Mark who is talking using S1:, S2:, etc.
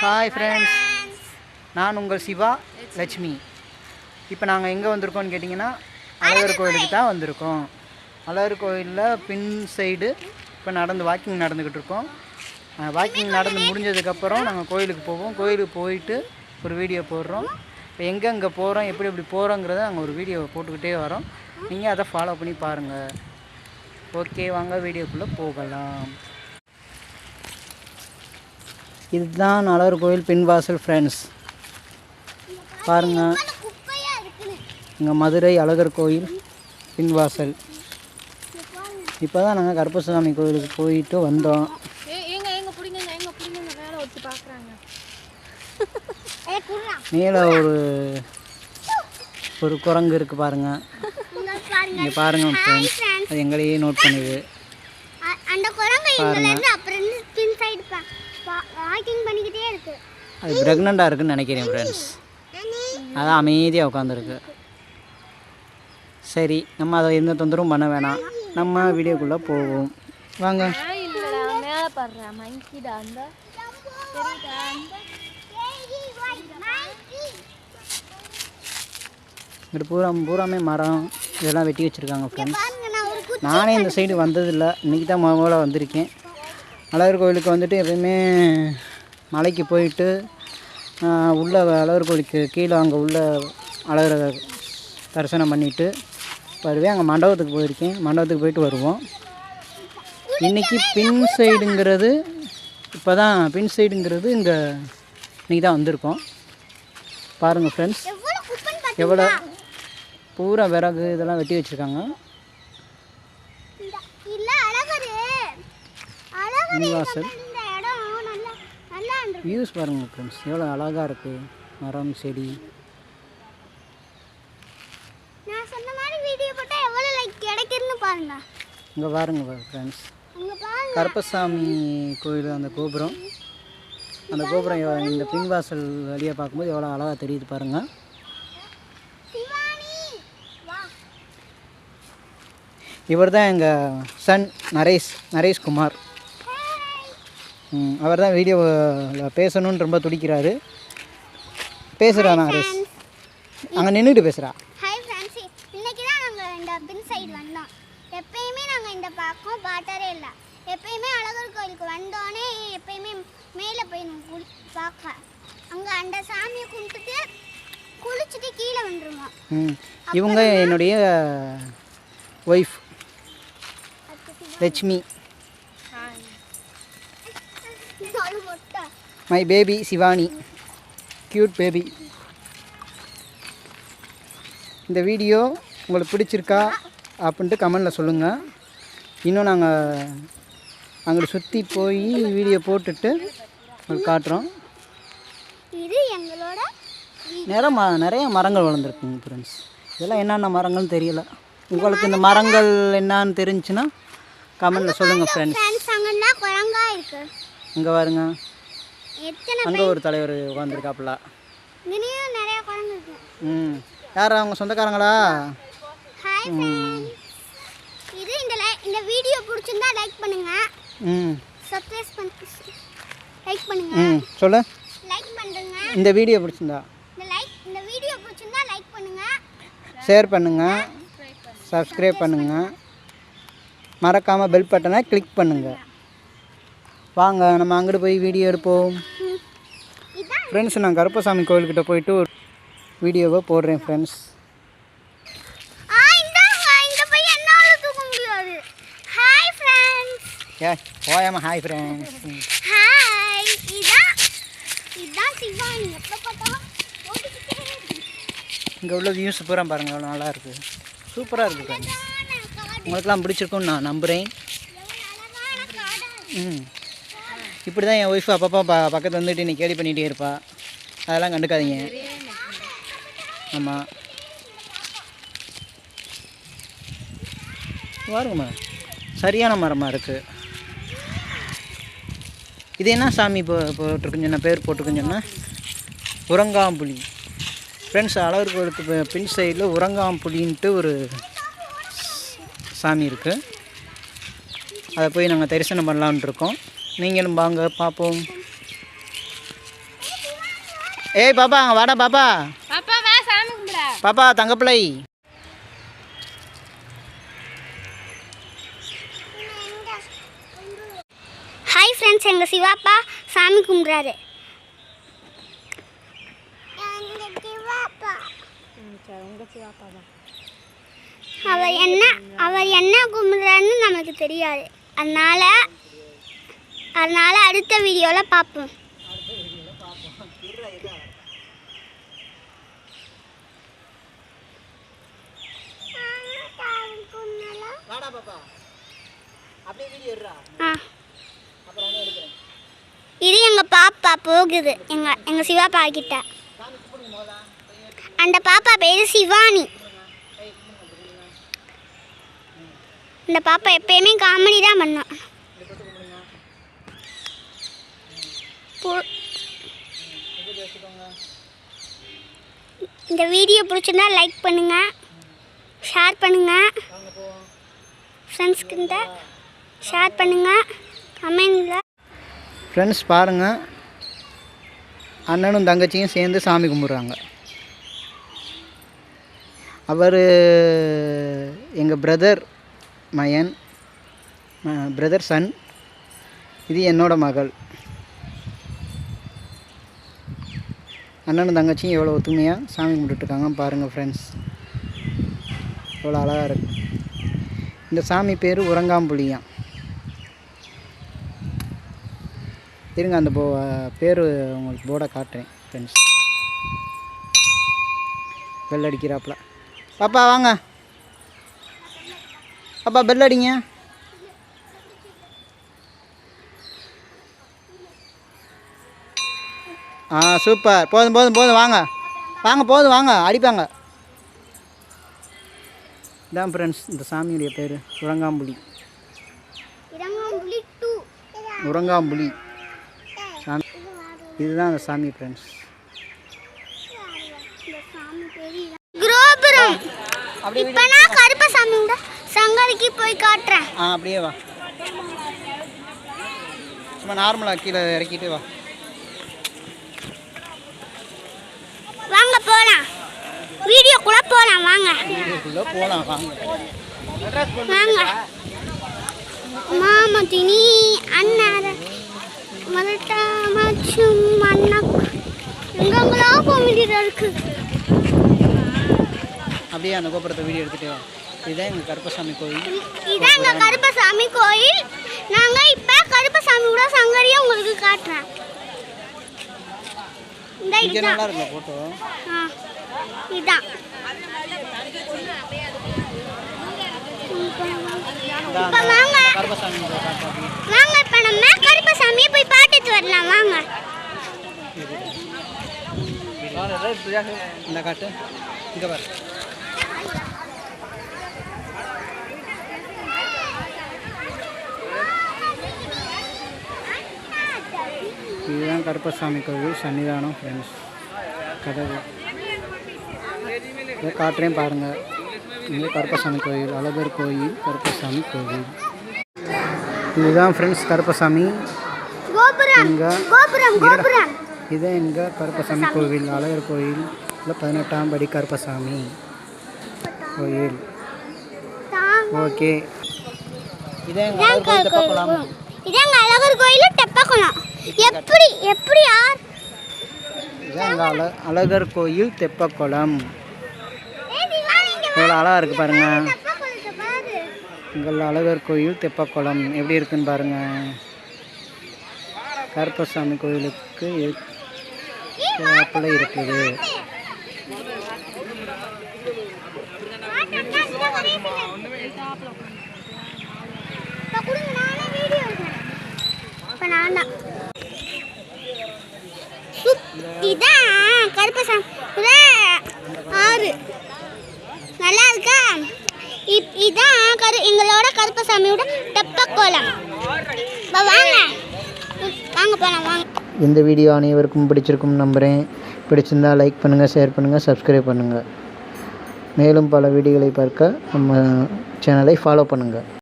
S1: Hi friends நான் உங்கள் சிவா லட்சுமி. இப்போ நாங்கள் எங்கே வந்திருக்கோம்னு கேட்டிங்கன்னா அழகர் கோயிலுக்கு தான் வந்திருக்கோம். அழகர் கோயிலில் பின் சைடு இப்போ நடந்து வாக்கிங் நடந்துக்கிட்டு இருக்கோம். வாக்கிங் நடந்து முடிஞ்சதுக்கப்புறம் நாங்கள் கோயிலுக்கு போவோம். கோயிலுக்கு போயிட்டு ஒரு வீடியோ போடுறோம். இப்போ எங்கெங்கே போகிறோம் எப்படி எப்படி போகிறோங்கிறத நாங்கள் ஒரு வீடியோ போட்டுக்கிட்டே வரோம். நீங்கள் அதை ஃபாலோ பண்ணி பாருங்கள் ஓகே வாங்க வீடியோக்குள்ளே போகலாம். இதுதான் அழகர் கோயில் பின்வாசல் ஃப்ரெண்ட்ஸ் பாருங்கள் இங்கே மதுரை அழகர் கோயில் பின்வாசல். இப்போ தான் நாங்கள் கருப்பசாமி கோயிலுக்கு போயிட்டு வந்தோம்.
S2: மேலே
S1: ஒரு ஒரு குரங்கு இருக்குது பாருங்கள்
S3: இங்க பாருங்க
S1: பாருங்கள் அது எங்களையே நோட் பண்ணுது.
S3: அ- அந்த குரங்கு இங்கல இருந்து அப்புறம் இருந்து பின் சைடு வாக்கிங் பண்ணிக்கிட்டே இருக்கு.
S1: அது ப்ரெக்னெண்ட்டாக இருக்குன்னு நினைக்கிறேன் ஃப்ரெண்ட்ஸ் அதான் அமைதியாக உட்காந்துருக்கு சரி நம்ம அதை எந்த தொந்தரவும் பண்ண வேணாம். நம்ம வீடியோக்குள்ளே போவோம். வாங்க. இங்கிட்டு பூரா பூராமே மரம் இதெல்லாம் வெட்டி வச்சுருக்காங்க ஃப்ரெண்ட்ஸ்
S3: பாருங்க நான் ஒரு குச்சி
S1: நானே இந்த சைடு வந்ததில்லை. இன்றைக்கி தான் முதல்ல வந்திருக்கேன். அழகர் கோயிலுக்கு வந்துட்டு எப்பயுமே மலைக்கு போயிட்டு உள்ள அழகர் கோயிலுக்கு கீழே அங்கே உள்ள அழகரை தரிசனம் பண்ணிவிட்டு வருவேன். அங்கே மண்டபத்துக்கு போயிருக்கேன். மண்டபத்துக்கு போயிட்டு வருவோம். இன்றைக்கி பின் சைடுங்கிறது இப்போ தான் பின் சைடுங்கிறது இங்கே இன்றைக்கி தான் வந்திருக்கோம். பாருங்கள் ஃப்ரெண்ட்ஸ் எவ்வளோ பூரா விறகு இதெல்லாம் வெட்டி வச்சுருக்காங்க
S3: இந்த இல்ல அழகரு இருக்கு.
S1: வியூஸ் பாருங்கள் ஃப்ரெண்ட்ஸ் எவ்வளோ அழகாக இருக்குது மரம் செடி.
S3: நான் சொன்ன மாதிரி வீடியோ போட்டா எவ்வளவு லைக் கிடைக்குதுன்னு பாருங்க.
S1: இங்கே பாருங்கள் ஃப்ரெண்ட்ஸ்
S3: பாருங்க.
S1: கருப்பசாமி கோயில் அந்த கோபுரம். அந்த கோபுரம் இந்த பின்வாசல் வழியாக பார்க்கும்போது எவ்வளோ அழகாக தெரியுது பாருங்கள் இவர் தான் எங்கள் சன் நரேஷ் நரேஷ் குமார் அவர் தான் வீடியோவில் பேசணும்னு ரொம்ப துடிக்கிறாரு. பேசுகிறா நரேஷ் அங்கே நின்றுட்டு பேசுகிறா
S3: ஹாய் ஃப்ரெண்ட்ஸ் இன்னைக்கு தான் நாங்கள் இந்த பின் சைடு வந்தோம். எப்பயுமே நாங்கள் இந்த பக்கம் பார்த்ததே இல்லை. எப்பயுமே அழகர் கோயிலுக்கு வந்தோடனே எப்பயுமே மேலே போய் குளி பார்க்க. அங்கே அந்த சாமியை கும்பிட்டுட்டு குளிச்சுட்டு கீழே வந்துருவோம்.
S1: இவங்க என்னுடைய ஒய்ஃப் லட்சுமி
S3: அது மொட்டை
S1: my baby Shivani cute baby இந்த வீடியோ உங்களுக்கு பிடிச்சிருக்கா அப்படின்ட்டு கமெண்டில் சொல்லுங்கள் இன்னும் நாங்கள் அங்கே சுற்றி போய் வீடியோ போட்டுட்டு உங்களுக்கு காட்டுறோம்.
S3: இது எங்களோட
S1: நிறைய ம நிறைய மரங்கள் வளர்ந்துருக்குங்க ஃப்ரெண்ட்ஸ் இதெல்லாம் என்னென்ன மரங்கள்னு தெரியல. உங்களுக்கு இந்த மரங்கள் என்னன்னு தெரிஞ்சுன்னா கமெண்டில் சொல்லுங்கள் ஃப்ரெண்ட்ஸ் இங்கே பாருங்க. அங்கே ஒரு தலைவர் உட்காந்துருக்காப்புல ம். யார் அவங்க சொந்தக்காரங்களா?
S3: இது இந்த இந்த வீடியோ பிடிச்சிருந்தா லைக் பண்ணுங்க.
S1: ம்.
S3: சப்ஸ்கிரைப் பண்ணி லைக் பண்ணுங்க.
S1: ம். சொல்லு.
S3: லைக் பண்ணுங்க.
S1: இந்த வீடியோ பிடிச்சிருந்தா.
S3: இந்த லைக் இந்த வீடியோ பிடிச்சிருந்தா லைக் பண்ணுங்க.
S1: ஷேர் பண்ணுங்கள் சப்ஸ்கிரைப் பண்ணுங்கள் மறக்காமல் பெல் பட்டனை கிளிக் பண்ணுங்கள் வாங்க நம்ம அங்கிட்டு போய் வீடியோ எடுப்போம். ஃப்ரெண்ட்ஸ் நான் கருப்பசாமி கோயில்கிட்ட போயிட்டு ஒரு வீடியோவை போடுறேன் ஃப்ரெண்ட்ஸ்
S3: முடியாது. ஹாய் ஃப்ரெண்ட்ஸ்
S1: ஹாய்
S3: இதான் இதான் சிவானி எப்போ பார்த்தாலும்.
S1: இங்கே உள்ள வியூஸ் பூரா பாருங்கள் எவ்வளோ நல்லா இருக்குது சூப்பராக இருக்குது ஃப்ரெண்ட்ஸ் உங்களுக்கெல்லாம் பிடிச்சிருக்கும்னு நான் நம்புகிறேன் ம். இப்படி தான் என் ஒய்ஃப் அப்பப்போ ப பக்கத்தில் வந்துட்டு நீ கேடி பண்ணிகிட்டே இருப்பா. அதெல்லாம் கண்டுக்காதீங்க. ஆமாம் பாருங்கம்மா சரியான மரமாக இருக்குது இது என்ன சாமி போ போட்டிருக்குன்னு சொன்ன பேர் போட்டிருக்குன்னு சொன்னால் உரங்காம்புலி. ஃப்ரெண்ட்ஸ் அழகர் கோயிலுக்கு பின் சைடில் உரங்காம்புலின்ட்டு ஒரு சாமி இருக்குது அதை போய் நாங்கள் தரிசனம் பண்ணலான் இருக்கோம். நீங்களும் வாங்க பார்ப்போம் ஏய் பாப்பா அங்கே வாடா பாப்பா. பாப்பா தங்கப்பிள்ளை.
S3: ஹாய் ஃப்ரெண்ட்ஸ் எங்கள் சிவாப்பா சாமி கும்பிட்றாரு. அவர் என்ன அவர் என்ன கும்பிட்றாருன்னு நமக்கு தெரியாது. அதனால அதனால அடுத்த வீடியோவில் பார்ப்போம் இது எங்கள் பாப்பா போகுது. எங்கள் எங்கள் சிவாப்பா கிட்ட. அந்த பாப்பா பேர் சிவானி. இந்த பாப்பா எப்பயுமே காமெடி தான் பண்ணும். இந்த வீடியோ பிடிச்சிருந்தா லைக் பண்ணுங்க ஷேர் பண்ணுங்க ஃப்ரெண்ட்ஸ்கிட்ட ஷேர் பண்ணுங்க கமெண்டில்
S1: ஃப்ரெண்ட்ஸ் பாருங்கள் அண்ணனும் தங்கச்சியும் சேர்ந்து சாமி கும்பிட்றாங்க. அவர் எங்கள் பிரதர் மயன் பிரதர் சன் இது என்னோட மகள். அண்ணனும் தங்கச்சியும் எவ்வளோ ஒத்துமையாக சாமி கும்பிட்டுருக்காங்க பாருங்கள் ஃப்ரெண்ட்ஸ் எவ்வளோ அழகாக இருக்கு. இந்த சாமி பேர் உறங்காம்புலியான் இருங்க அந்த போ பேர் உங்களுக்கு போர்டை காட்டுறேன் ஃப்ரெண்ட்ஸ் பெல் அடிக்கிறாப்புல பாப்பா வாங்க. பாப்பா பெல் அடிங்க. ஆ சூப்பர். போதும் போதும் போதும் வாங்க. வாங்க போதும் வாங்க. அடிப்பாங்க. இதான் ஃப்ரெண்ட்ஸ் இந்த சாமியுடைய பேர்.
S3: டூ
S1: உறங்காம்புலி சாமி இதுதான் அந்த சாமி ஃப்ரெண்ட்ஸ்
S3: இப்ப நான் சங்கரிக்கு போய் காட்டுறேன்.
S1: ஆ அப்படியே வா. சும்மா நார்மலாக கீழே இறக்கிட்டு வா
S3: வாங்க போலாம் வீடியோக்குள்ள போலாம் வாங்க.
S1: இதுக்குள்ளே போகலாம் வாங்க.
S3: வாங்க. மாமதினி அண்ணார மலட்டா மச்சும் அண்ணக் எங்கெங்களா போக வேண்டியதா இருக்கு?
S1: அப்படியே அந்த கோபுரத்தை வீடியோ எடுத்துகிட்டே வா. இதுதான் எங்கள் கருப்பசாமி கோயில்.
S3: இதான் எங்க கருப்பசாமி கோயில். நாங்க இப்ப கருப்பசாமியோட சங்கரியை உங்களுக்கு காட்டுறேன்.
S1: இங்கே நல்லா இருக்குல்ல ஃபோட்டோ
S3: ஆ, இதான். இப்ப வாங்க. வாங்க இப்ப நம்ம கருப்பசாமியை போய் பார்த்துட்டு வரலாம். வாங்க.
S1: இந்த காட்டு. இங்கே பாரு இதுதான் கருப்பசாமி கோவில் சன்னிதானம் ஃப்ரெண்ட்ஸ் கதவு. இதை காட்டுறேன் பாருங்கள் இங்கே கருப்பசாமி கோயில் அழகர் கோயில் கருப்பசாமி கோவில். இதுதான் ஃப்ரெண்ட்ஸ் கருப்பசாமி. இங்கே இது எங்கள் கருப்பசாமி கோவில் அழகர் கோயில். இல்லை பதினெட்டாம் படி கருப்பசாமி கோயில். ஓகே. இதே எங்கள் அழகர் கோயில் தெப்பக்குளம்
S3: இதாங்க அழகர் கோயில் தெப்பக்குளம் எப்படி யார்?
S1: அழகர் கோயில் தெப்பக்குளம். எவ்வளோ அழகாக இருக்குது பாருங்கள்
S3: தெப்பக்குளத்தை பாரு.
S1: எங்கள் அழகர் கோயில் தெப்பக்குளம். எப்படி இருக்குன்னு பாருங்கள் கருப்பசாமி கோயிலுக்கு இருக்குது.
S3: இப்ப நான் தான். இதான் கருப்பசாமி ஆறு. நல்லா இருக்கா? இப் இதான் கரு எங்களோட கருப்பசாமியோட தெப்ப கோலம் வாங்க. வாங்க போலாம் வாங்க.
S1: இந்த வீடியோ அனைவருக்கும் பிடிச்சிருக்கும் நம்புகிறேன் பிடிச்சிருந்தா லைக் பண்ணுங்கள் ஷேர் பண்ணுங்கள் சப்ஸ்கிரைப் பண்ணுங்கள் மேலும் பல வீடியோகளை பார்க்க நம்ம சேனலை ஃபாலோ பண்ணுங்கள்